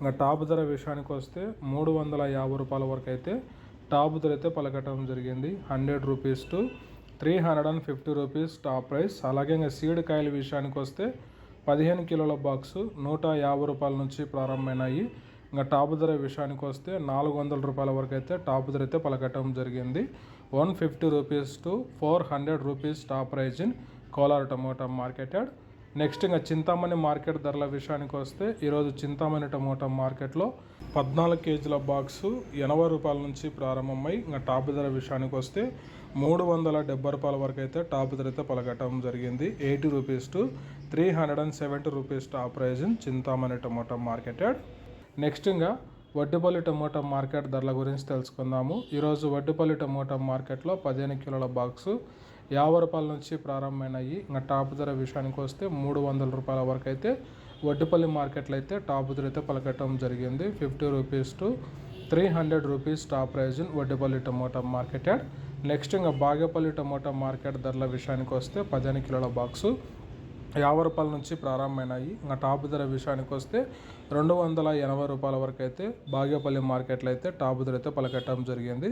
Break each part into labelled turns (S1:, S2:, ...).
S1: ఇంకా టాప్ ధర విషయానికి వస్తే మూడు వందల యాభై రూపాయల వరకు అయితే టాప్ ధర అయితే పలకటం జరిగింది. Hundred rupees to three hundred and fifty rupees top price. అలాగే ఇంకా సీడ్ కాయల విషయానికి వస్తే పదిహేను కిలోల బాక్స్ నూట యాభై రూపాయల నుంచి ప్రారంభమైనాయి. ఇంకా టాప్ ధర విషయానికి వస్తే నాలుగు వందల రూపాయల వరకు అయితే టాప్ ధర అయితే పలకటం జరిగింది. One fifty rupees to four hundred rupees top prize in Kolar tomato marketed. Next ఇంకా చింతామణి మార్కెట్ ధరల విషయానికి వస్తే ఈరోజు చింతామణి టమోటా మార్కెట్లో పద్నాలుగు కేజీల బాక్సు ఎనభై రూపాయల నుంచి ప్రారంభమై ఇంకా టాప్ ధర విషయానికి వస్తే మూడు వందల డెబ్బై రూపాయల వరకు అయితే టాప్ ధర అయితే పలకటం జరిగింది. Eighty rupees to three hundred and seventy rupees top prize in Chintamani tomato marketed. Next ఇంకా వడ్డుపల్లి టమోటా మార్కెట్ ధరల గురించి తెలుసుకుందాము. ఈరోజు వడ్డుపల్లి టమోటా మార్కెట్లో పదిహేను కిలోల బాక్సు యాభై రూపాయల నుంచి ప్రారంభమైనాయి. ఇంకా టాప్ ధర విషయానికి వస్తే మూడు వందల రూపాయల వరకు అయితే వడ్డిపల్లి మార్కెట్లో అయితే టాప్ ధర అయితే పలకటం జరిగింది. Fifty rupees to three hundred rupees top prize in Vaddipalli tomato market next ఇంకా బాగేపల్లి టమోటా మార్కెట్ ధరల విషయానికి వస్తే పదిహేను కిలోల బాక్సు యాభై రూపాయల నుంచి ప్రారంభమైనాయి. ఇంకా టాప్ ధర విషయానికి వస్తే రెండు వందల ఎనభై రూపాయల వరకు అయితే బాగేపల్లి మార్కెట్లో అయితే టాప్ ధర అయితే పలకట్టడం జరిగింది.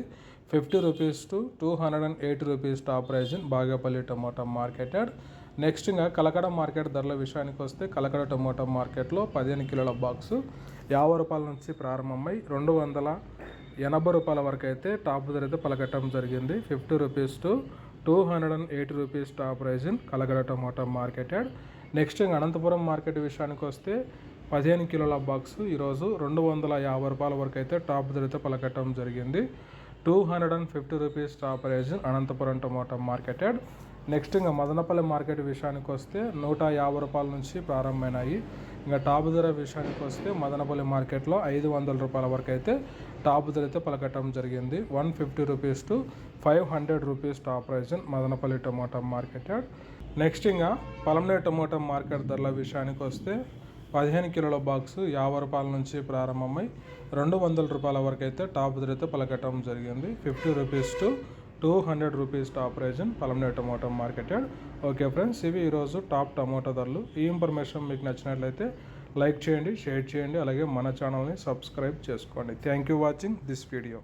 S1: Fifty rupees to two hundred and eighty rupees top prize in Bagepalli tomato marketed. Next ఇంకా కలకడ మార్కెట్ ధరల విషయానికి వస్తే కలకడ టమోటా మార్కెట్లో పదిహేను కిలోల బాక్సు. యాభై రూపాయల నుంచి ప్రారంభమై రెండు వందల ఎనభై రూపాయల వరకు అయితే టాప్ ధర అయితే పలకట్టడం జరిగింది. Fifty rupees to two hundred and eighty rupees top prize in Kalakada tomato marketed. Next ఇంకా అనంతపురం మార్కెట్ విషయానికి వస్తే పదిహేను కిలోల బాక్స్. ఈరోజు రెండు వందల యాభై రూపాయల వరకు అయితే టాప్ ధరతో పలకట్టడం జరిగింది. Two hundred and fifty rupees top prize Anantapuram tomato marketed. Next ఇంకా మదనపల్లి మార్కెట్ విషయానికి వస్తే నూట యాభై రూపాయల నుంచి ప్రారంభమైనాయి. ఇంకా టాప్ ధర విషయానికి వస్తే మదనపల్లి మార్కెట్లో ఐదు వందల రూపాయల వరకు అయితే టాప్ ధర అయితే పలకటం జరిగింది. One fifty rupees to five hundred rupees top prize Madanapalli tomato marketed. Next ఇంకా పలమనే టమోటా మార్కెట్ ధరల విషయానికి వస్తే పదిహేను కిలోల బాక్స్ యాభై రూపాయల నుంచి ప్రారంభమై రెండు వందల రూపాయల వరకు అయితే టాప్ ధర అయితే పలకటం జరిగింది. Fifty rupees to two hundred rupees top region Palamaner tomato marketed okay friends ఇవి ఈరోజు టాప్ టమాటో ధరలు. ఈ ఇన్ఫర్మేషన్ మీకు నచ్చినట్లయితే లైక్ చేయండి షేర్ చేయండి అలాగే మన ఛానల్ని సబ్స్క్రైబ్ చేసుకోండి. Thank you watching this video.